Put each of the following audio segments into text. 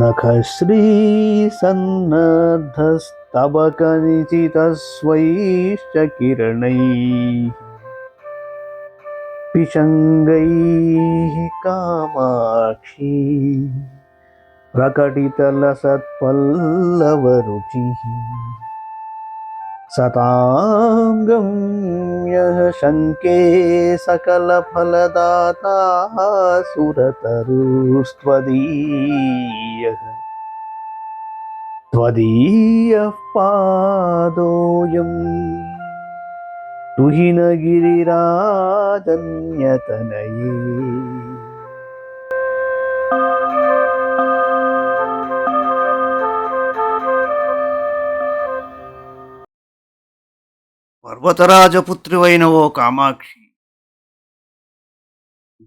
नखश्रीसन्नद्धस्तबकनिचितस्वैश्च किरणैः पिशङ्गैः कामाक्षी प्रकटितलसत्पल्लवरुचिः सतां यः शङ्के सकलफलदाता सुरतरुस्त्वदीयः त्वदीयः पादोऽयं तुहिनगिरिराजन्यतनये పర్వతరాజపుత్రివైన ఓ కామాక్షి.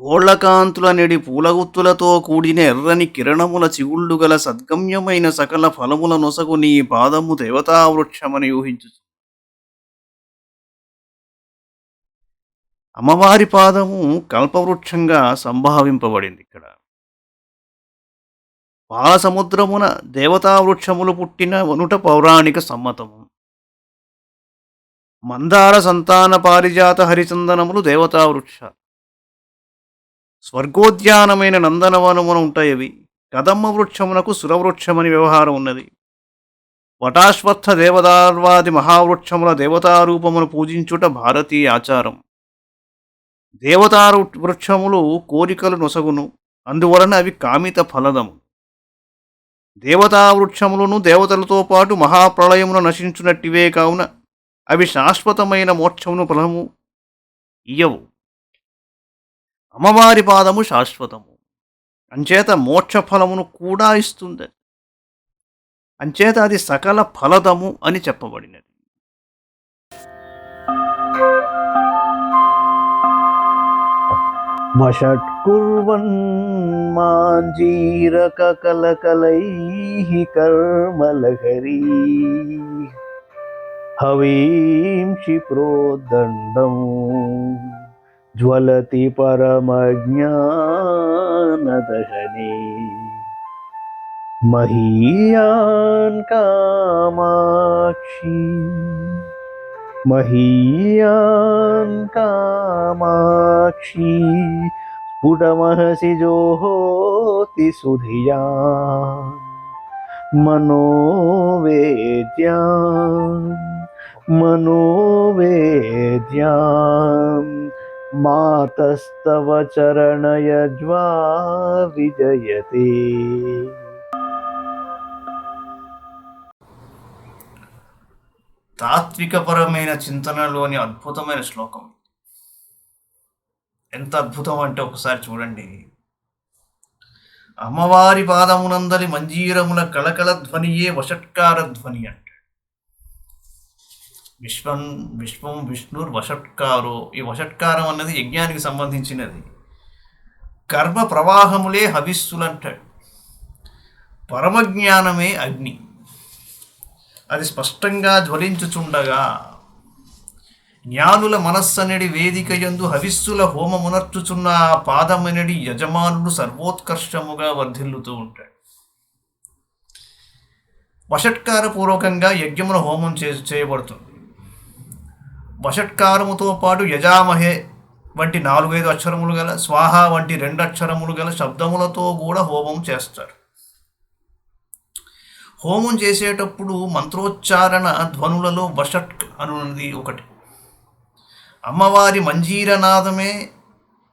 గోళ్ళకాంతుల నెడి పూలగుత్తులతో కూడిన ఎర్రని కిరణముల చిగుళ్ళు గల సద్గమ్యమైన సకల ఫలముల నొసగు నీ పాదము దేవతావృక్షమని ఊహించు అమ్మవారి పాదము కల్పవృక్షంగా సంభావింపబడింది ఇక్కడ. పాలసముద్రమున దేవతావృక్షములు పుట్టిన వనుట పౌరాణిక సమ్మతము. మందార సంతాన పారిజాత హరిచందనములు దేవతావృక్ష. స్వర్గోద్యానమైన నందనవనమున ఉంటాయవి. కదమ్మ వృక్షమునకు సురవృక్షమని వ్యవహారం ఉన్నది. వటాశ్వత్థ దేవదార్వాది మహావృక్షముల దేవతారూపమును పూజించుట భారతీయ ఆచారం. దేవతారు వృక్షములు కోరికలు నొసగును అందువలన అవి కామిత ఫలదము. దేవతా వృక్షములను దేవతలతో పాటు మహాప్రళయమును నశించునట్టివే కావున అవి శాశ్వతమైన మోక్షమును ఫలము ఇయ్యవు. అమ్మవారి పాదము శాశ్వతము. అంచేత మోక్ష ఫలమును కూడా ఇస్తుంది. అంచేత అది సకల ఫలదము అని చెప్పబడినది. వషట్కుర్వన్ మాంజీరక కలకలైః కర్మలహరీ हवींषि प्रोद्दण्डं ज्वलति परमज्ञानदहने। महीयान् कामाक्षी महीयान् कामाक्षी स्फुटमहसि जोहोति सुधिया। मनोवेद्यां मनोवेद्यां मातस्तव चरणयज्वा विजयते తాత్వికపరమైన చింతనలోని అద్భుతమైన శ్లోకం ఎంత అద్భుతం అంటే ఒకసారి చూడండి అమ్మవారి పాదమునందలి మంజీరముల కళకళ ధ్వనియే వషట్కార ధ్వని అంటే విశ్వం విశ్వం విష్ణుర్ వషట్కారో. ఈ వషట్కారం అన్నది యజ్ఞానికి సంబంధించినది. కర్మ ప్రవాహములే హవిస్సులంటాడు. పరమజ్ఞానమే అగ్ని. అది స్పష్టంగా జ్వలించుచుండగా జ్ఞానుల మనస్సనడి వేదిక యందు హవిస్సుల హోమమునర్చుచున్న ఆ పాదమనడి యజమానుడు సర్వోత్కర్షముగా వర్ధిల్లుతూ ఉంటాడు. వషట్కారపూర్వకంగా యజ్ఞమున హోమం చే చేయబడుతుంది. వషట్కారముతో పాటు యజామహే వంటి నాలుగైదు అక్షరములు గల స్వాహ వంటి రెండు అక్షరములు గల శబ్దములతో కూడా హోమం చేస్తారు. హోమం చేసేటప్పుడు మంత్రోచ్చారణ ధ్వనులలో వషట్ అనున్నది ఒకటి. అమ్మవారి మంజీరనాదమే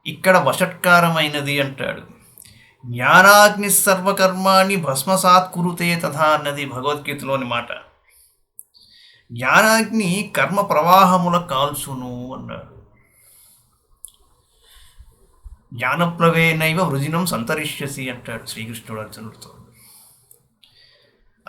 ఇక్కడ వషట్కారమైనది అంటాడు. జ్ఞానాగ్ని సర్వకర్మాణి భస్మసాత్ కురుతే తథా అన్నది భగవద్గీతలోని మాట. జ్ఞానాగ్ని కర్మ ప్రవాహముల కాల్చును అన్నాడు. జ్ఞానప్లవేనైవ వృజినం సంతరిష్యసి అంటాడు శ్రీకృష్ణుడు అర్జునుడితో.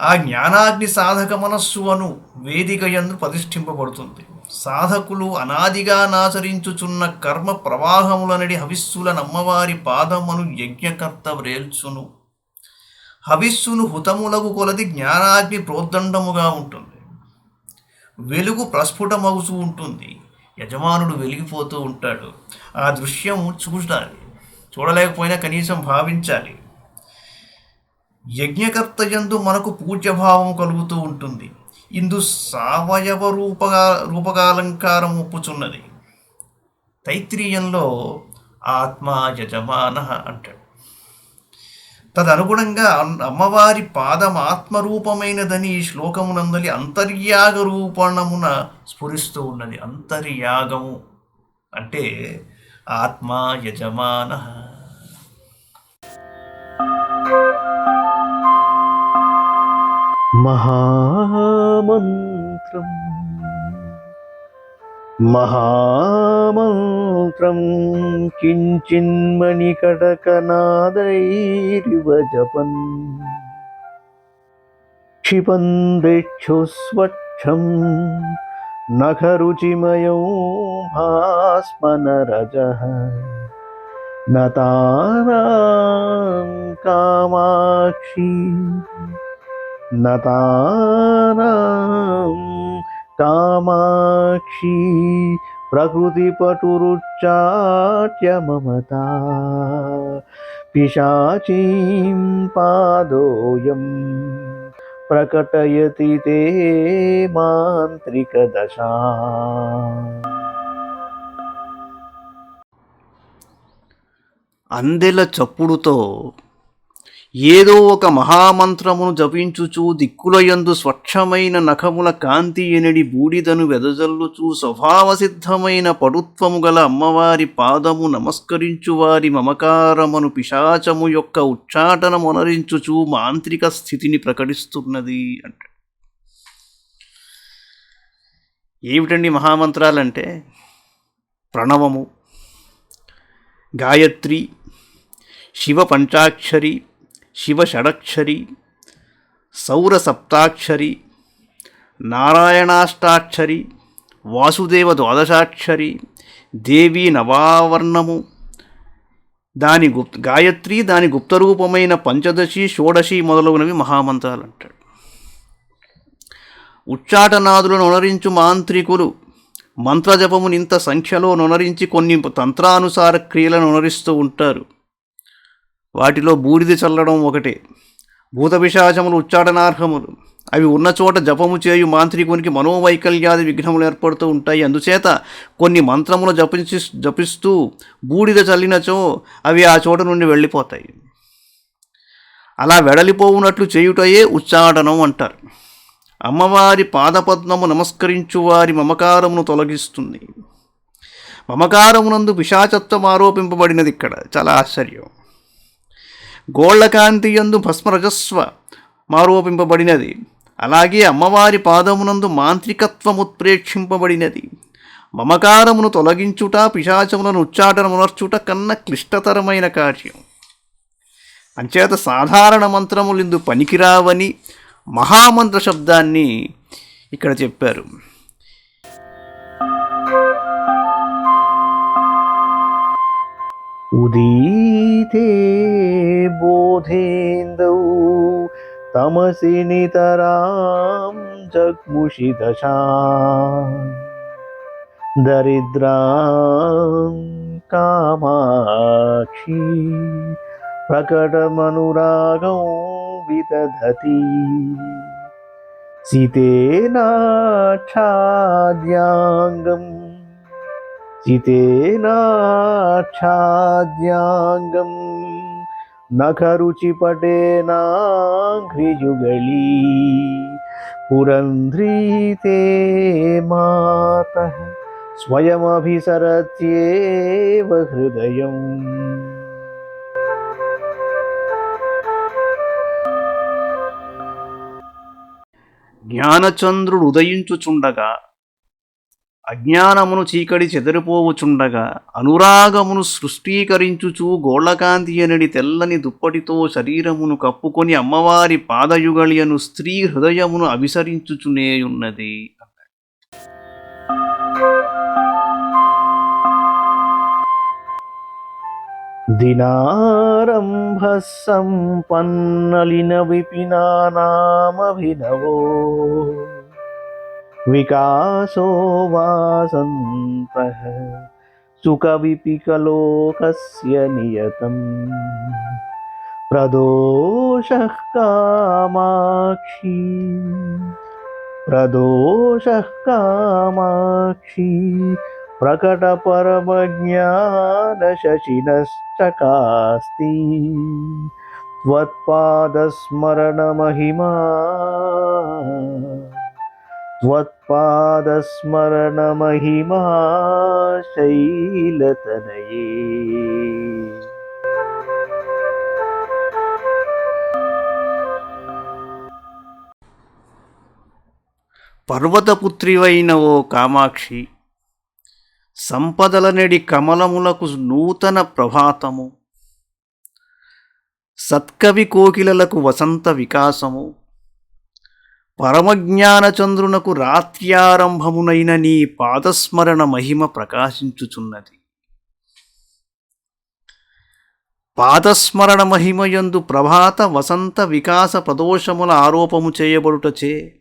ఆ జ్ఞానాగ్ని సాధక మనస్సు అను వేదిక యందు ప్రతిష్ఠింపబడుతుంది. సాధకులు అనాదిగా నాచరించుచున్న కర్మ ప్రవాహములనడి హవిస్సుల నమ్మవారి పాదమును యజ్ఞకర్త వ్రేల్చును. హవిస్సును హుతములకు కొలది జ్ఞానాగ్ని ప్రోద్దండముగా ఉంటుంది. వెలుగు ప్రస్ఫుటమవుతూ ఉంటుంది. యజమానుడు వెలిగిపోతూ ఉంటాడు. ఆ దృశ్యం చూడాలి. చూడలేకపోయినా కనీసం భావించాలి. యజ్ఞకర్త ఎందు మనకు పూజ్యభావం కలుగుతూ ఉంటుంది. ఇందు సావయవ రూపగా రూపకాలంకారం ఒప్పుచున్నది. తైత్రీయంలో ఆత్మ యజమాన అంటాడు. తదనుగుణంగా అమ్మవారి పాదం ఆత్మరూపమైనదని ఈ శ్లోకమునందలి అంతర్యాగ రూపణమున స్ఫురిస్తూ ఉన్నది. అంతర్యాగము అంటే ఆత్మ యజమాన. మహామంత్రం. महामन्त्रं किञ्चिन्मणिकडकनादैरिव जपन् क्षिपन्दिक्षुस्वच्छं नखरुचिमयो भास्मनरजः। न तारां कामाक्षी न तारां కామాక్షి ప్రకృతి పటురుచాట్యమత పిశాచీ పాదోయం ప్రకటయతి తే మాంత్రిక దశ. అందెల చప్పుడుతో ఏదో ఒక మహామంత్రమును జపించుచు దిక్కులయందు స్వచ్ఛమైన నఖముల కాంతి ఎనడి బూడిదను వెదజల్లుచు స్వభావసిద్ధమైన పడుత్వము గల అమ్మవారి పాదము నమస్కరించు వారి మమకారమును పిశాచము యొక్క ఉచ్చాటనమునరించుచు మాంత్రిక స్థితిని ప్రకటిస్తున్నది అంట. ఏమిటండి మహామంత్రాలంటే? ప్రణవము గాయత్రి శివ పంచాక్షరి శివ షడక్షరి సౌర సప్తాక్షరి నారాయణాష్టాక్షరి వాసుదేవ ద్వాదశాక్షరి దేవి నవావర్ణము. దాని గుప్ గాయత్రి దాని గుప్తరూపమైన పంచదశి షోడశి మొదలగునవి మహామంత్రాలు అంటాడు ఉచ్చాటనాదులను నొనరించు మాంత్రికులు మంత్రజపముని ఇంత సంఖ్యలో నొనరించి కొన్ని తంత్రానుసార క్రియలను నొనరిస్తూ ఉంటారు. వాటిలో బూడిద చల్లడం ఒకటే. భూత పిశాచములు ఉచ్చాటనార్హములు అవి ఉన్న చోట జపము చేయు మాంత్రికునికి మనోవైకల్యాది విఘ్నములు ఏర్పడుతూ ఉంటాయి. అందుచేత కొన్ని మంత్రములు జపించి జపిస్తూ బూడిద చల్లినచో అవి ఆ చోట నుండి వెళ్ళిపోతాయి. అలా వెడలిపోవునట్లు చేయుటయే ఉచ్చాటనం అంటారు. అమ్మవారి పాదపద్మము నమస్కరించు వారి మమకారమును తొలగిస్తుంది. మమకారమునందు పిశాచత్వం ఆరోపింపబడినది ఇక్కడ. చాలా ఆశ్చర్యం. గోళ్ళకాంతి యందు భస్మరజస్వ మారోపింపబడినది. అలాగే అమ్మవారి పాదమునందు మాంత్రికత్వముత్ప్రేక్షింపబడినది. మమకారమును తొలగించుట పిశాచములను ఉచ్చాటనమునర్చుట కన్న క్లిష్టతరమైన కార్యం. అంచేత సాధారణ మంత్రములిందు పనికిరావని మహామంత్ర శబ్దాన్ని ఇక్కడ చెప్పారు. उदीते बोधेन्दौ तमसि नितरां जग्मुषि दशा दरिद्रां कामाक्षी प्रकटमनुरागं विदधति। सितेनाच्छाद्याङ्गम् చితేనాక్షాద్యాంగం నఖరుచిపటేనాఘ్రియుగళీ పురంధ్రీతే మాత స్వయమభిసరత్యేవ హృదయం జ్ఞానచంద్రుడు ఉదయించుచుండగా అజ్ఞానమును చీకడి చెదిరిపోవుచుండగా అనురాగమును సృష్టీకరించుచు గోళ్ళకాంతి అనడి తెల్లని దుప్పటితో శరీరమును కప్పుకొని అమ్మవారి పాదయుగళియను స్త్రీ హృదయమును అవిసరించుచునేయున్నది దినారంభ సంపన్నలిన విపినానామభినవో विकासो वासन्तः सुखविपिकलोकस्य नियतम्। प्रदोषः कामाक्षी। प्रदोषः कामाक्षी। प्रकटपरमज्ञानशशिनश्चकास्ति। त्वत्पादस्मरणमहिमा। त्वत्पादस्मरणमहिमा शैलतनये పర్వతపుత్రివైన ఓ కామాక్షి సంపదలనెడి కమలములకు నూతన ప్రభాతము సత్కవి కోకిలలకు వసంత వికాసము పరమజ్ఞానచంద్రునకు రాత్ర్యారంభమునైన నీ పాదస్మరణ మహిమ ప్రకాశించుచున్నది. పాదస్మరణ మహిమయందు ప్రభాత వసంత వికాస ప్రదోషముల ఆరోపము చేయబడుటచే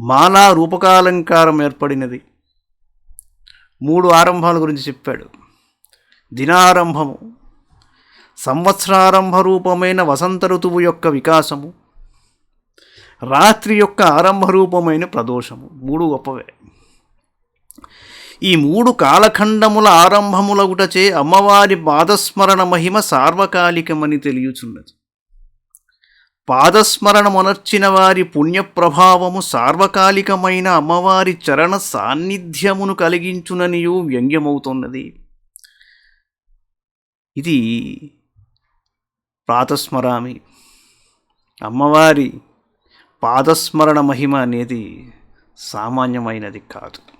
మాలా రూపకాలంకారం ఏర్పడినది. మూడు ఆరంభాల గురించి చెప్పాడు. దినారంభము సంవత్సరారంభ రూపమైన వసంత ఋతువు యొక్క వికాసము రాత్రి యొక్క ఆరంభ రూపమైన ప్రదోషము. మూడు గొప్పవే. ఈ మూడు కాలఖండముల ఆరంభములగుటచే అమ్మవారి పాదస్మరణ మహిమ సార్వకాలికమని తెలియచున్నది. పాదస్మరణమునర్చిన వారి పుణ్యప్రభావము సార్వకాలికమైన అమ్మవారి చరణ సాన్నిధ్యమును కలిగించుననియు వ్యంగ్యమవుతున్నది. ఇది ప్రాతస్మరామి. అమ్మవారి పాదస్మరణ మహిమ అనేది సామాన్యమైనది కాదు.